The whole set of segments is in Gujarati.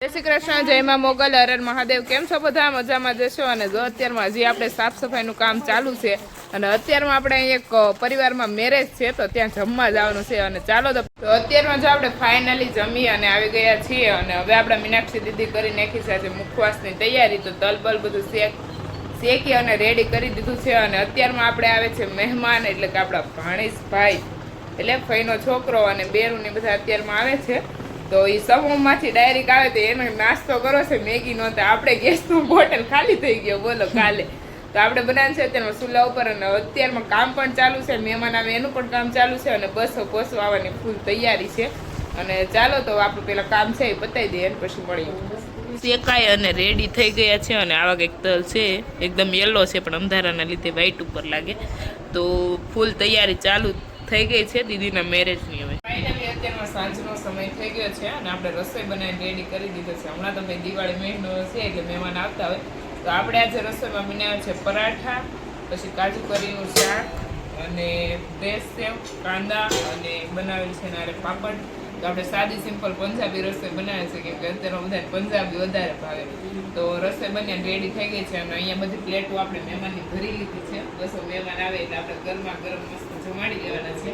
જય શ્રી કૃષ્ણ જય માં મોગલ હરર મહાદેવ. કેમ છો બધા? મજામાં જશો અને જો અત્યારમાં હજી આપણે સાફ સફાઈનું કામ ચાલુ છે, અને અત્યારમાં આપણે એક પરિવારમાં મેરેજ છે, તો ત્યાં જમવા જવાનું છે, અને ચાલો તો અત્યારમાં જો આપણે ફાઇનલી જમી અને આવી ગયા છીએ, અને હવે આપણે મીનાક્ષી દીદી કરી નાખી છે આજે મુખવાસની તૈયારી, તો તલ બલ બધું શેક, શેકી અને રેડી કરી દીધું છે, અને અત્યારમાં આપણે આવે છે મહેમાન, એટલે કે આપણા ભાણીશ ભાઈ એટલે ફઈનો છોકરો અને બેરું ને બધા અત્યારમાં આવે છે. તો એ સમૂહમાંથી ડાયરેક્ટ આવે તો એનો નાસ્તો કરો છે. મેગી નો તો આપણે ગેસનું બોટલ ખાલી થઈ ગયો, બોલો કાલે. તો આપણે બનાવીએ છે અત્યારમાં ચૂલા ઉપર અને અત્યારમાં કામ પણ ચાલુ છે. મહેમાન આવે એનું પણ કામ ચાલુ છે અને બસો બસો આવવાની ફૂલ તૈયારી છે. અને ચાલો તો આપણું પેલા કામ છે એ પતાવી દઈએ અને પછી મળીએ. શેકાય અને રેડી થઈ ગયા છે અને આવા કંઈક તલ છે. એકદમ યલો છે, પણ અંધારાના લીધે વ્હાઈટ ઉપર લાગે. તો ફૂલ તૈયારી ચાલુ થઈ ગઈ છે. દીદીના મેરેજની હવે. અત્યારમાં સાંજનો સમય થઈ ગયો છે અને આપણે રસોઈ બનાવીને રેડી કરી દીધો છે. હમણાં તો ભાઈ દિવાળી મહિનો છે એટલે મહેમાન આવતા હોય. તો આપણે આજે રસોઈમાં બનાવ્યા છે પરાઠા, પછી કાજુ કરીનું શાક અને ફ્રેશ સેવ, કાંદા અને બનાવેલ છે નારે પાપડ. તો આપણે સાદી સિમ્પલ પંજાબી રસોઈ બનાવે છે કેમ કે અત્યારે બધાને પંજાબી વધારે ભાવે. તો રસોઈ બની રેડી થઈ ગઈ છે અને અહીંયા બધી પ્લેટો આપણે મહેમાનની ભરી લીધી છે. બસો મહેમાન આવે એટલે આપણે ગરમા ગરમ મસ્ત જમાડી દેવાના છે.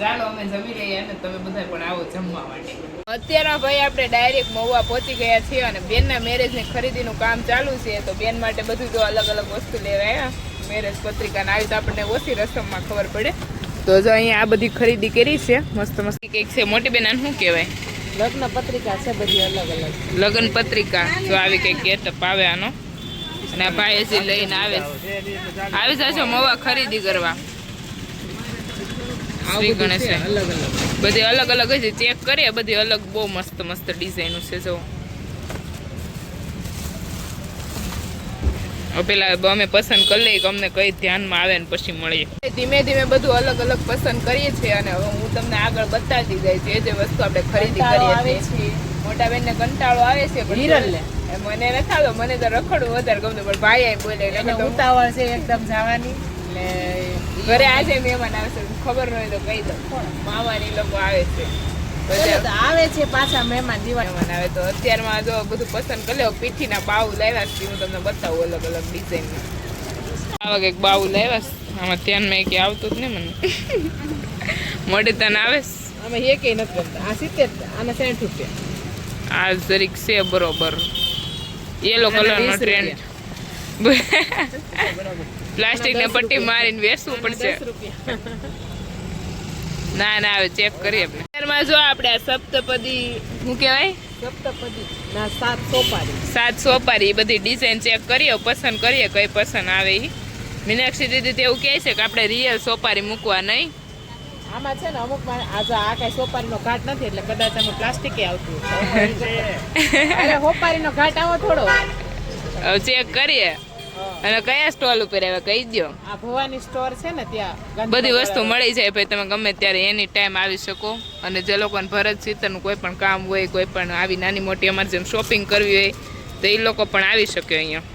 ચાલો અમે જમી લઈએ અને તમે બધા પણ આવો જમવા માટે. અત્યારે ભાઈ આપણે ડાયરેક્ટ મહુવા પહોંચી ગયા છીએ અને બેનના મેરેજની ખરીદીનું કામ ચાલુ છે તો બેન માટે બધું જો અલગ અલગ વસ્તુ લેવાયા મેરેજ પત્રિકા આવી તો આપણને ઓછી રસમમાં ખબર પડે. તો જો અહીંયા આ બધી ખરીદી કરી છે મસ્ત મસ્ત. કંઈક છે મોટી બેન શું કહેવાય? લગ્ન પત્રિકા છે બધી અલગ અલગ. લગ્ન પત્રિકા જો આવી કંઈક ગેટઅપ આવે આનો. અને ભાઈ હજી લઈને આવે. આવી જશો મવા ખરીદી કરવા. શ્રી ગણેશ. અલગ અલગ. બધી અલગ અલગ છે ચેક કરીએ બધી અલગ બહુ મસ્ત મસ્ત ડિઝાઇનો છે જો. પેલા અમે પસંદ કરી લઈએ કે અમને કઈ ધ્યાનમાં આવે ને પછી મળીએ. ધીમે ધીમે બધું અલગ અલગ પસંદ કરીએ છીએ અને હવે હું તમને આગળ બતાવતી જાય જે જે વસ્તુ આપણે ખરીદી કરીએ છીએ. મોટા બેન ને કંટાળો આવે છે હિરલ મને નથી આવતો મને તો રખડવું વધારે ગમતું પણ ભાઈ આય બોલે ઉતાવળ છે એકદમ જવાની. એટલે ઘરે આજે મહેમાન આવશે ખબર ન હોય તો કહી દો મામાની લોકો આવે છે. આવે છે પાછા મહેમાન દિવાળી આવે તો અત્યારમાં જો બધું પસંદ કરી લો. પીઠીના બાઉ લાવ્યા છે. હું તમને બતાવું અલગ અલગ ડિઝાઇનના. આવા કંઈક બાઉ લાવ્યા છે. આમાં ધ્યાનમાં કે આવતું જ નહીં મને. મોઢે તને આવે અમે એ એક નથી કરતા આ સિત્તેર આના સાઠ રૂપિયા. આ જરીક છે બરોબર. યેલો કલર કલરનો ટ્રેન્ડ બરોબર પ્લાસ્ટિક ને પટ્ટી મારીને વેચવું પડશે. રૂપિયા. ના ના હવે ચેક કરીએ અત્યારમાં જો આપણે આ સપ્તપદી શું કહેવાય? સપ્તપદી ના સાત સોપારી. સાત સોપારી એ બધી ડિઝાઇન ચેક કરીએ પસંદ કરીએ કઈ પસંદ આવે એ મીનાક્ષી દીદી તો એવું કહે છે કે આપણે રિયલ સોપારી મૂકવા નહીં. આમાં છે ને અમુક આજે આ કઈ સોપારીનો ઘાટ નથી એટલે કદાચ આમાં પ્લાસ્ટિક આવતું અરે સોપારીનો ઘાટ આવો થોડો. ચેક કરીએ. અને કયા સ્ટોલ ઉપર આવે? કહી દો આ ભવાની સ્ટોર છે ને ત્યાં બધી વસ્તુ મળી જાય ભાઈ તમે ગમે ત્યારે એની ટાઈમ આવી શકો. અને જે લોકોને ભરત સીતરનું કોઈ પણ કામ હોય કોઈ પણ આવી નાની મોટી અમારે જેમ શોપિંગ કરવી હોય તો એ લોકો પણ આવી શકે અહીંયા.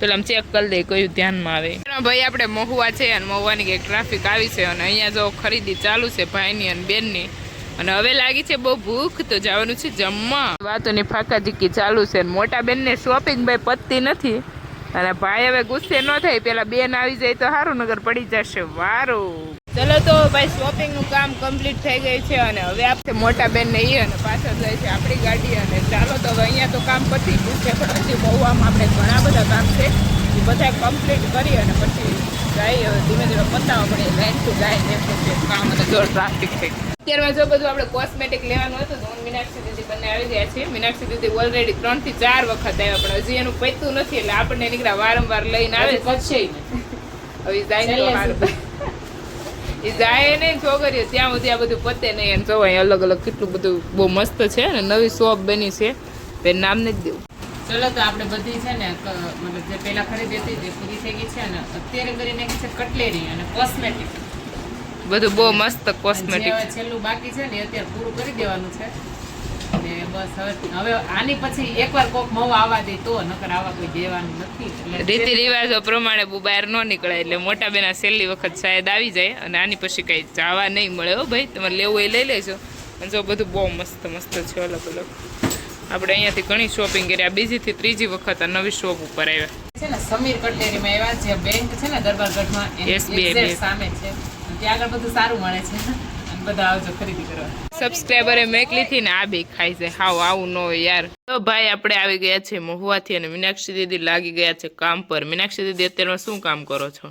પેલા આમ ચેક કરી દઈએ કયું ધ્યાનમાં આવે. ભાઈ આપણે મહુવા છે અને મહુવાની કંઈક ટ્રાફિક આવી છે અને અહીંયા જો ખરીદી ચાલુ છે ભાઈની અને બેનની. અને હવે લાગી છે બહુ ભૂખ તો જવાનું છે જમવા. વાતોની ફાકાજીકી ચાલુ છે અને મોટા બેનને શોપિંગ ભાઈ પતતી નથી. અને ભાઈ હવે ગુસ્સે ન થાય, પેલા બેન આવી જાય તો સારું નગર પડી જશે. વારું. ચલો તો ભાઈ શોપિંગનું કામ કમ્પ્લીટ થઈ ગઈ છે અને હવે આપણે મોટા બેન ને ઈ અને પાછળ જાય છે આપણી ગાડી અને ચાલો તો હવે અહીંયા તો કામ પતી ગયું છે, પણ હજી મહુવામાં આપણે ઘણા બધા કામ છે. એ બધા કમ્પ્લીટ કરી અને પછી હવે ધીમે ધીમે પતાવવા પડે લાઈન ટુ ગાય ને કામ અને જોર ટ્રાફિક છે. અત્યારમાં જો બધું આપણે કોસ્મેટિક લેવાનું હતું તો મીનાક્ષી દીદી બંને આવી ગયા છે. મીનાક્ષી દીદી ઓલરેડી ત્રણથી ચાર વખત આવ્યા પણ હજી એનું પૈતું નથી એટલે આપણને નીકળ્યા વારંવાર લઈને આવે પછી કચ્છે હવે જાય તો એ જાય નહીં છોકરીઓ ત્યાં સુધી આ બધું પતે નહીં. અને જોવાય અલગ અલગ કેટલું બધું બહુ મસ્ત છે અને નવી શોપ બની છે. તે નામ નથી દેવું. ચલો તો આપણે બધી છે ને મતલબ જે પેલા ખરીદી હતી તે પૂરી થઈ ગઈ છે અને અત્યારે કરીને છે કટલેરી અને કોસ્મેટિક બધું બહુ મસ્ત કોસ્મેટિક છેલ્લું બાકી છે ને અત્યારે પૂરું કરી દેવાનું છે. ને બસ હવે આની પછી એકવાર કોક મવ આવવા દે તો નકર આવા કોઈ દેવાનું નથી. રીતિ રિવાજો પ્રમાણે બહુ બહાર ન નીકળે એટલે મોટા બેના છેલ્લી વખત શાયદ આવી જાય અને આની પછી કઈ જવા નહીં મળે. હો ભાઈ તમારે લેવું એ લઈ લેજો. અને જો બધું બહુ મસ્ત મસ્ત છે અલગ અલગ. આપણે અહીંયાથી ઘણી શોપિંગ કરી આ બીજીથી ત્રીજી વખત આ નવી શોપ ઉપર આવ્યા. છે ને સમીર કટલેરીમાં એવા જે બેંક છે ને દરબારગઢમાં bank. સામે છે. ત્યાં આગળ બધું સારું મળે છે. અને બધા આવજો ખરીદી કરવા. સબસ્ક્રાઈબરે મેકલીથી ને આ બી ખાય છે. હાવ આવું ન હોય યાર. તો ભાઈ આપણે આવી ગયા છે મહુવાથી અને મીનાક્ષી દીદી લાગી ગયા છે કામ પર. મીનાક્ષી દીદી અત્યારમાં શું કામ કરો છો?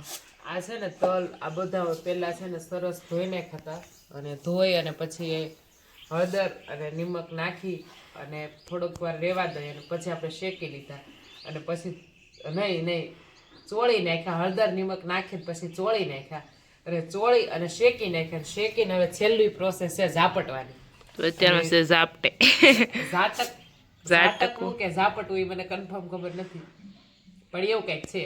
આ છે ને તલ આ બધા પેલા છે ને સરસ ધોઈ નાખ્યા અને ધોઈ અને પછી હળદર અને નિમક નાખી અને થોડોક વાર રેવા દઈ અને પછી આપણે શેકી લીધા. અને પછી નહીં નહીં ચોળી નાખ્યા. હળદર નિમક નાખીને પછી ચોળી નાખ્યા. અને ચોળી અને શેકી નાખે શેકીને હવે છેલ્લી પ્રોસેસ છે ઝાપટવાની. તો અત્યારમાં છે ઝાપટે. ઝાટક ઝાટકવું. કે ઝાપટવું એ મને કન્ફર્મ ખબર નથી. પણ એવું કંઈક છે.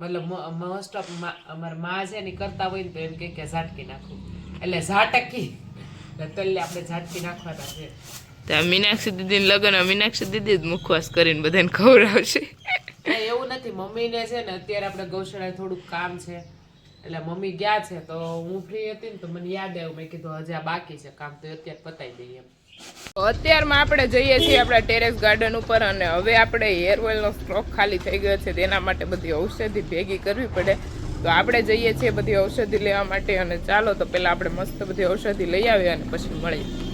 મતલબ મોસ્ટ ઓફ અમારા મા છે ને કરતા હોય ને તો એમ કહે કે ઝાટકી નાખવું એટલે ઝાટકી. તલ્લે આપણે ઝાટકી નાખવાના છે. ત્યાં મીનાક્ષી દીદી લગ્ન મીનાક્ષી દીદી જ મુખવાસ કરીને બધાને ખવડાવશે. એવું નથી. મમ્મીને છે ને અત્યારે આપણે ગૌશાળાએ થોડુંક કામ છે. એટલે મમ્મી ગયા છે તો હું ફ્રી હતી ને તો મને યાદ આવ્યું. મેં કીધું, હજી આ બાકી છે કામ, તો અત્યારે પતાવી દઈએ એમ. અત્યારમાં આપણે જઈએ છીએ આપણા ટેરેસ ગાર્ડન ઉપર અને હવે આપણે હેર ઓઇલનો સ્ટોક ખાલી થઈ ગયો છે, તેના માટે બધી ઔષધિ ભેગી કરવી પડે. તો આપણે જઈએ છીએ બધી ઔષધિ લેવા માટે અને ચાલો તો પહેલાં આપણે મસ્ત બધી ઔષધિ લઈ આવીએ અને પછી મળીએ.